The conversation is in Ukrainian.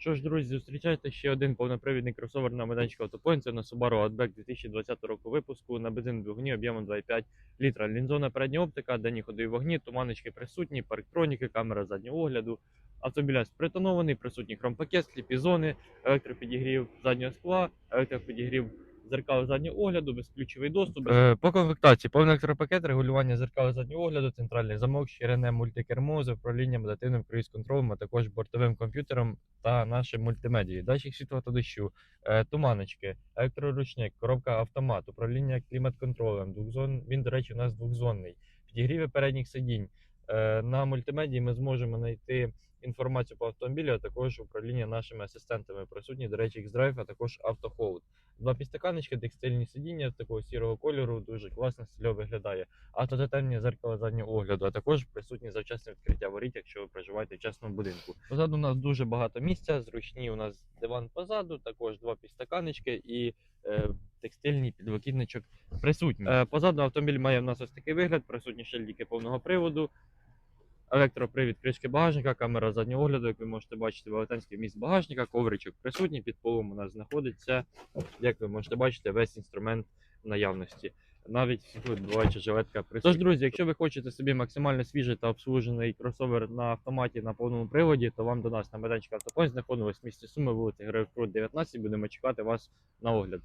Що ж, друзі, зустрічайте ще один повнопривідний кросовер на майданчику автопоінт. Це на Subaru Outback 2020 року випуску на бензин двигуні об'ємом 2,5 літра. Лінзона передня оптика, денні ходові вогні, туманочки присутні, парктроніки, камера заднього огляду. Автомобіля спритонований, присутній хромпакет, сліпі зони, електропідігрів заднього скла, електропідігрів зеркал заднього огляду, безключовий доступ. Е, по комплектації повний електропакет, регулювання зеркал заднього огляду, центральний замок, ширине мультикермо з управлінням адаптивним круїз-контролем, а також бортовим комп'ютером та наші мультимедії, Датчик світла та дощу, е, туманочки, електроручник, коробка автомат, управління клімат-контролем, двохзон. Він, до речі, у нас двохзонний. Підігріви передніх сидінь. Е, На мультимедії ми зможемо знайти інформацію по автомобілю, а також управління нашими асистентами. Присутні, до речі, X-Drive, а також автохолд. Два підстаканечки, текстильні сидіння такого сірого кольору, дуже класно стильово виглядає. Автототемні зеркала заднього огляду, а також присутні завчасне відкриття воріт, якщо ви проживаєте в частному будинку. Позаду у нас дуже багато місця, зручні у нас диван позаду, також два підстаканечки і е, текстильний підлокітничок присутній. Е, позаду автомобіль має в нас ось такий вигляд, присутні шильдики повного приводу. Електропривід кришки багажника, камера заднього огляду, як ви можете бачити, велетенський міст багажника, ковричок присутній, під полом у нас знаходиться, як ви можете бачити, весь інструмент наявності. Навіть тут буває жилетка присутня. Тож, друзі, якщо ви хочете собі максимально свіжий та обслужений кросовер на автоматі на повному приводі, то вам до нас на майданчик автопоінт знаходимось в місті Суми, вулиця Героїв Крут, 19. Будемо чекати вас на огляд.